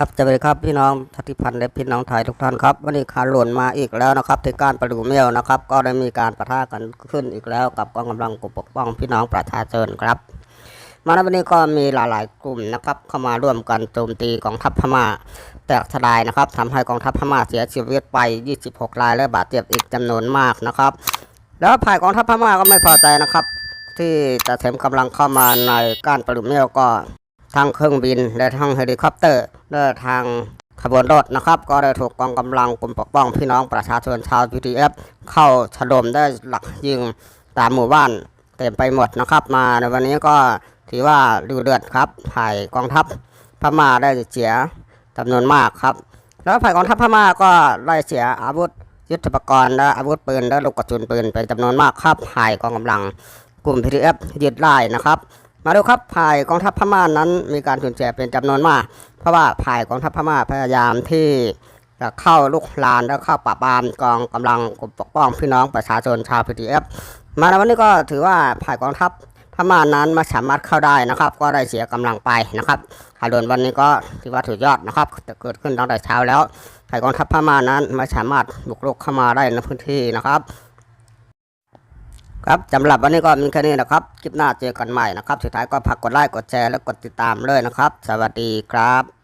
ครับสวัสดีครับพี่น้องทัติพันธ์และพี่น้องไทยทุกท่านครับวันนี้ขาหล่นมาอีกแล้วนะครับที่การประดูเมลนะครับ ก็ได้มีการประทะกันขึ้นอีกแล้วกับกองกำลังกปกป้องพี่น้องประชาชนครับ มาในวันนี้ก็มีหลาย ๆ กลุ่มนะครับเข้ามาร่วมกันโจมตีกองทัพพม่า แตกทลายนะครับทำให้กองทัพพม่าเสียชีวิตไป 26 รายและบาดเจ็บอีกจำนวนมากนะครับ แล้วฝ่ายกองทัพพม่าก็ไม่พอใจนะครับ ที่จะเสริมกำลังเข้ามาในการประดูเมลก็ ทางเครื่องบิน และทางเฮลิคอปเตอร์และทางขบวนรถนะครับก็ได้ถูกกองกำลังกลุ่มปกป้องพี่น้องประชาชนชาว PTF เข้าถล่มได้หลักยิงตามหมู่บ้านเต็มไปหมดนะครับ มาในวันนี้ก็ถือว่าดูเดือดครับฝ่ายกองทัพพม่าได้เสียจำนวนมากครับ แล้วฝ่ายกองทัพพม่าก็ได้เสียอาวุธยุทธปกรณ์และอาวุธปืนและลูกกระสุนปืนเป็นจำนวนมากครับฝ่ายกองกำลังกลุ่ม PTF ยึดได้นะครับ มาดูครับภายกองทัพพม่านั้นมีการสูญเสียเป็นจำนวนมาก เพราะว่าภายกองทัพพม่าพยายามที่จะเข้าลุกลานและเข้าปราบปรามกองกำลังกปกป้องพี่น้องประชาชนชาว PTF มาในวันนี้ก็ถือว่าภายกองทัพพม่านั้นไมาสามารถเข้าได้นะครับ ก็ได้เสียกำลังไปนะครับข่าวด่วนวันนี้ก็ถือว่าถือยอดนะครับจะเกิดขึ้นตั้งแต่เช้าแล้วภายกองทัพพม่านั้นไม่สามารถบุกรุกเข้ามาได้ในพื้นที่นะครับ ครับสำหรับวันนี้ก็มีแค่นี้นะครับ คลิปหน้าเจอกันใหม่นะครับ สุดท้ายก็ฝากกดไลค์กดแชร์และกดติดตามเลยนะครับ สวัสดีครับ